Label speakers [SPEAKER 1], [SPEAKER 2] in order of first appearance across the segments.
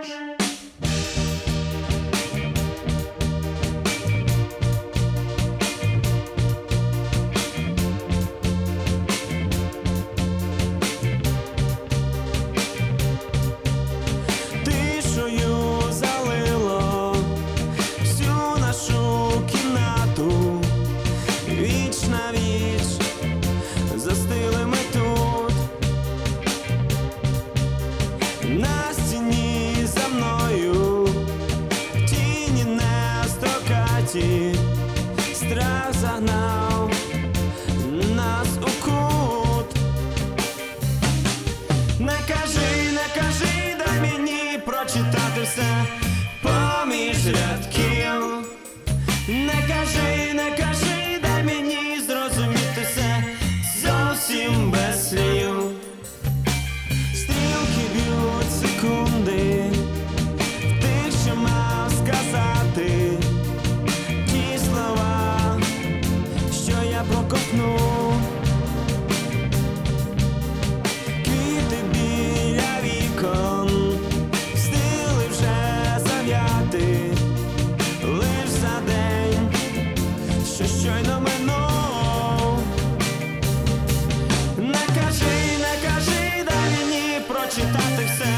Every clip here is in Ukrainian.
[SPEAKER 1] Thank you. світі страх загнав нас у кут. Не кажи, не кажи, дай мені прочитати все поміж рядків. ти лиш за день, що щойно минув Не кажи, не кажи, дай мені прочитати все.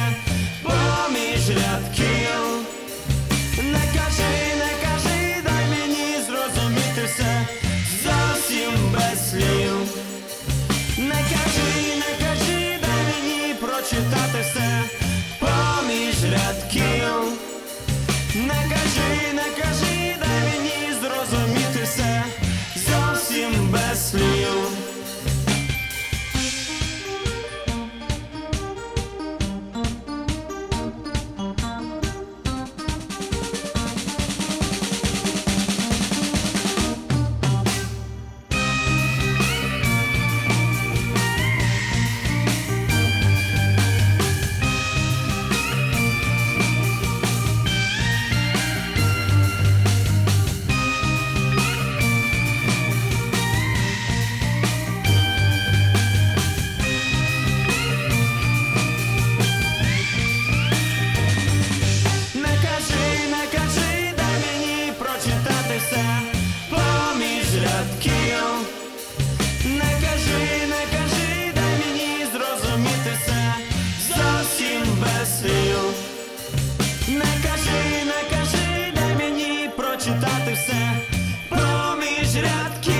[SPEAKER 1] прочитати все проміж рядків.